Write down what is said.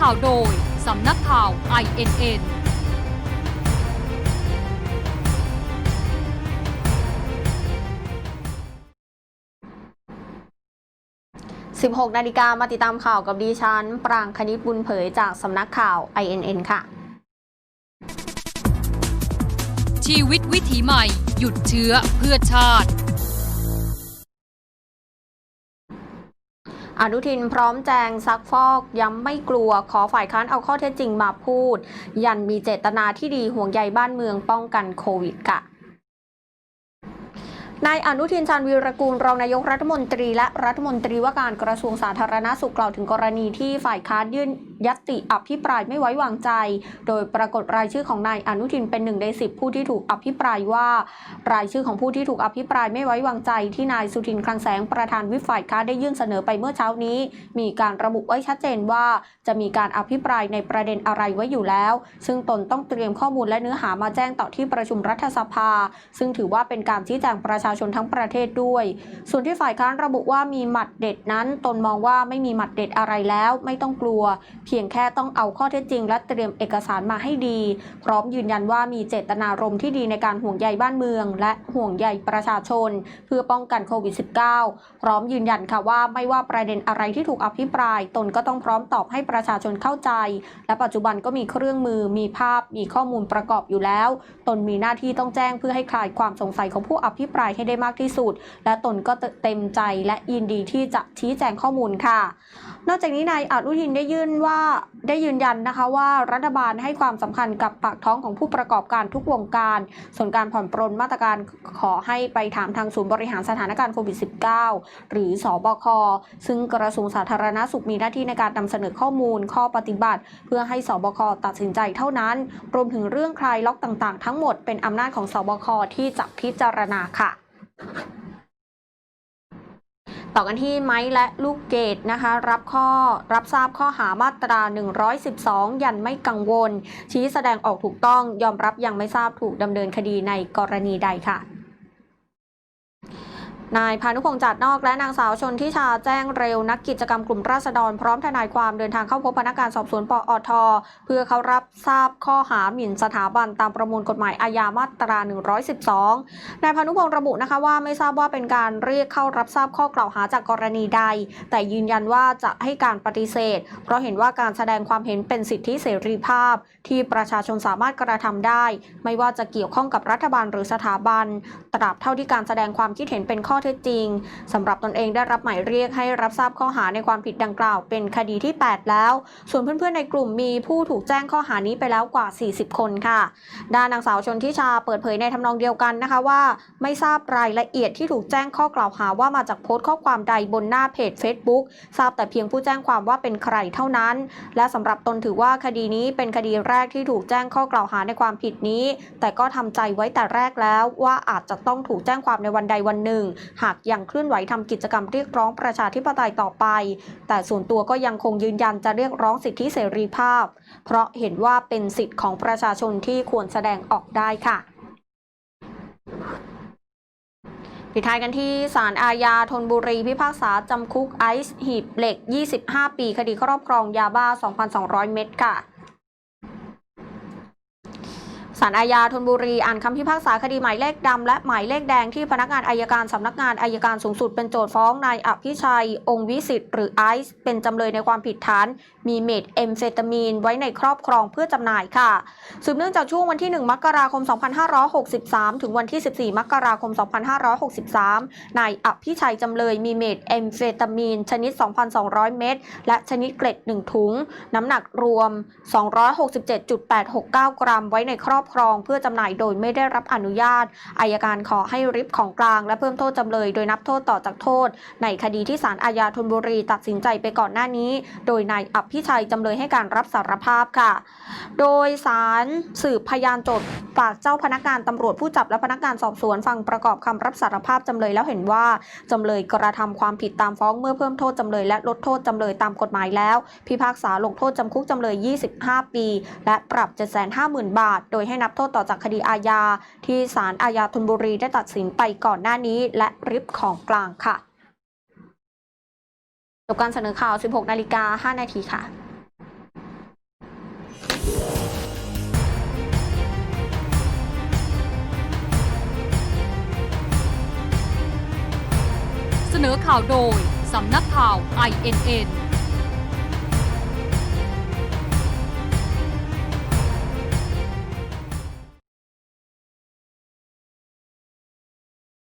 ข่าวโดย สำนักข่าว INN 16 นาฬิกามาติดตามข่าวกับดิฉัน ปรางคณิตบุญเผยจากสำนักข่าว INN ค่ะ ชีวิตวิถีใหม่ หยุดเชื้อเพื่อชาติ อนุทินพร้อมแจงซักฟอกย้ำไม่กลัวขอฝ่ายค้านเอาข้อเท็จจริงมาพูด ยันมีเจตนาที่ดีห่วงใยบ้านเมืองป้องกันโควิดกะนายอนุทินชาญวีรกูลรองนายกรัฐมนตรีและรัฐมนตรีว่าการกระทรวงสาธารณสุขกล่าวถึงกรณีที่ฝ่ายค้านยื่น ยัตติอภิปรายไม่ไว้วางใจ โดยปรากฏรายชื่อของนายอนุทินเป็นหนึ่งในสิบผู้ที่ถูกอภิปรายว่า รายชื่อของผู้ที่ถูกอภิปรายไม่ไว้วางใจ ที่นายสุทินคลังแสงประธานวิฝ่ายค้าได้ยื่นเสนอไปเมื่อเช้านี้ มีการระบุไว้ชัดเจนว่า จะมีการอภิปรายในประเด็นอะไรไว้อยู่แล้ว ซึ่งตนต้องเตรียมข้อมูลและเนื้อหามาแจ้งต่อที่ประชุมรัฐสภา ซึ่งถือว่าเป็นการชี้แจงประชาชนทั้งประเทศด้วย ส่วนที่ฝ่ายค้านระบุว่ามีหมัดเด็ดนั้น ตนมองว่าไม่มีหมัดเด็ดอะไรแล้ว ไม่ต้องกลัวเพียงแค่ต้องเอาข้อเท็จจริง และเตรียมเอกสารมาให้ดี พร้อมยืนยันว่ามีเจตนารมณ์ที่ดีในการห่วงใยบ้านเมือง และห่วงใยประชาชน เพื่อป้องกันโควิด -19 พร้อมยืนยันค่ะว่าไม่ว่าประเด็นอะไรที่ถูกอภิปราย ตนก็ต้องพร้อมตอบให้ประชาชนเข้าใจ และปัจจุบันก็มีเครื่องมือมีภาพมีข้อมูลประกอบอยู่แล้ว ตนมีหน้าที่ต้องแจ้งเพื่อให้คลายความสงสัยของผู้อภิปรายให้ได้มากที่สุด และตนก็เต็มใจและยินดีที่จะชี้แจงข้อมูลค่ะ นอกจากนี้นายอนุทินได้ยื่นว่าได้ยืนยันนะคะว่ารัฐบาลให้ความสำคัญกับปากท้องของผู้ประกอบการทุกวงการ ส่วนการผ่อนปรนมาตรการขอให้ไปถามทางศูนย์บริหารสถานการณ์โควิด -19 หรือสอบค ซึ่งกระทรวงสาธารณสุขมีหน้าที่ในการนำเสนอข้อมูล ข้อปฏิบัติ เพื่อให้สบคตัดสินใจเท่านั้น รวมถึงเรื่องคลายล็อกต่างๆ ทั้งหมดเป็นอำนาจของสบคที่จะพิจารณาค่ะ ต่อกันที่ไม้และลูกเกดนะคะ รับข้อรับทราบข้อหามาตรา 112 ยันไม่กังวล ชี้แสดงออกถูกต้องยอมรับยังไม่ทราบถูกดำเนินคดีในกรณีใดค่ะ นายพานุพงษ์จัดนอกและนางสาวชนทิชาแจ้งเร็วนักกิจกรรมกลุ่มราษฎรพร้อมทนายความเดินทางเข้าพบพนักงานสอบสวนปอท เพื่อเขารับทราบข้อหาหมิ่นสถาบันตามประมวลกฎหมายอาญามาตรา 112 นายพานุพงษ์ระบุนะคะว่าไม่ทราบว่าเป็นการเรียกเข้ารับทราบข้อกล่าวหาจากกรณีใด แต่ยืนยันว่าจะให้การปฏิเสธ เพราะเห็นว่าการแสดงความเห็นเป็นสิทธิเสรีภาพ ที่ประชาชนสามารถกระทำได้ ไม่ว่าจะเกี่ยวข้องกับรัฐบาลหรือสถาบัน ตราบเท่าที่การแสดงความคิดเห็นเป็นข้อเท็จจริงสำหรับตนเองได้รับหมายเรียกให้รับทราบข้อหาในความผิดดังกล่าว เป็นคดีที่ 8 แล้ว ส่วนเพื่อนๆในกลุ่มมีผู้ถูกแจ้งข้อหานี้ไปแล้วกว่า 40 คนค่ะ ด้านนางสาวชนทิชาเปิดเผยในทำนองเดียวกันนะคะว่า ไม่ทราบรายละเอียดที่ถูกแจ้งข้อกล่าวหาว่ามาจากโพสต์ข้อความใดบนหน้าเพจ Facebook ทราบแต่เพียงผู้แจ้งความว่าเป็นใครเท่านั้น และสำหรับตนถือว่าคดีนี้เป็นคดีแรกที่ถูกแจ้งข้อกล่าวหาในความผิดนี้ แต่ก็ทำใจไว้แต่แรกแล้วว่าอาจจะต้องถูกแจ้งความในวันใดวันหนึ่งหากยังเคลื่อนไหวทำกิจกรรมเรียกร้องประชาธิปไตยต่อไป แต่ส่วนตัวก็ยังคงยืนยันจะเรียกร้องสิทธิเสรีภาพ เพราะเห็นว่าเป็นสิทธิ์ของประชาชนที่ควรแสดงออกได้ค่ะปิดท้ายกันที่ศาลอาญาธนบุรีพิพากษาจำคุกไอซ์หีบเหล็ก 25 ปี คดีครอบครองยาบ้า 2,200 เม็ดค่ะ ศาลอาญาธนบุรีอ่านคำพิพากษาคดีหมายเลขดำและหมายเลขแดงที่พนักงานอายการสำนักงานอายการสูงสุดเป็นโจทฟ้องนายอภิชัย องค์วิสิทธิ์หรือไอซ์เป็นจำเลยในความผิดฐาน มีเมทเอมเฟตามีนไว้ในครอบครองเพื่อจำหน่ายค่ะ สืบเนื่องจากช่วงวันที่ 1 มกราคม 2563 ถึงวันที่ 14 มกราคม 2563 นายอภิชัยจำเลยมีเมทเอมเฟตามีนชนิด 2,200 เม็ดและชนิดเกล็ด 1 ถุง น้ำหนักรวม 267.869 กรัมไว้ในครอบครองเพื่อจำหน่ายโดยไม่ได้รับอนุญาตอายการขอให้ริบของกลาง และเพิ่มโทษจำเลย โดยนับโทษต่อจากโทษ ในคดีที่ศาลอาญาธนบุรีตัดสินใจไปก่อนหน้านี้ โดยนายอภิชัยจำเลยให้การรับสารภาพค่ะ โดยสารสืบพยานโจทย์ฝากเจ้าพนักงานตำรวจผู้จับและพนักงานสอบสวนฟังประกอบคำรับสารภาพจำเลยแล้วเห็นว่าจำเลยกระทำความผิดตามฟ้องเมื่อเพิ่มโทษจำเลยและลดโทษจำเลยตามกฎหมายแล้ว พิพากษาลงโทษจำคุกจำเลย 25 ปี และปรับ750,000 บาท โดยให้นับโทษต่อจากคดีอาญา ที่ศาลอาญาธนบุรีได้ตัดสินไปก่อนหน้านี้ และริบของกลางค่ะจบการเสนอข่าว 16 นาฬิกา 5 นาทีค่ะเสนอข่าวโดย สำนักข่าว INN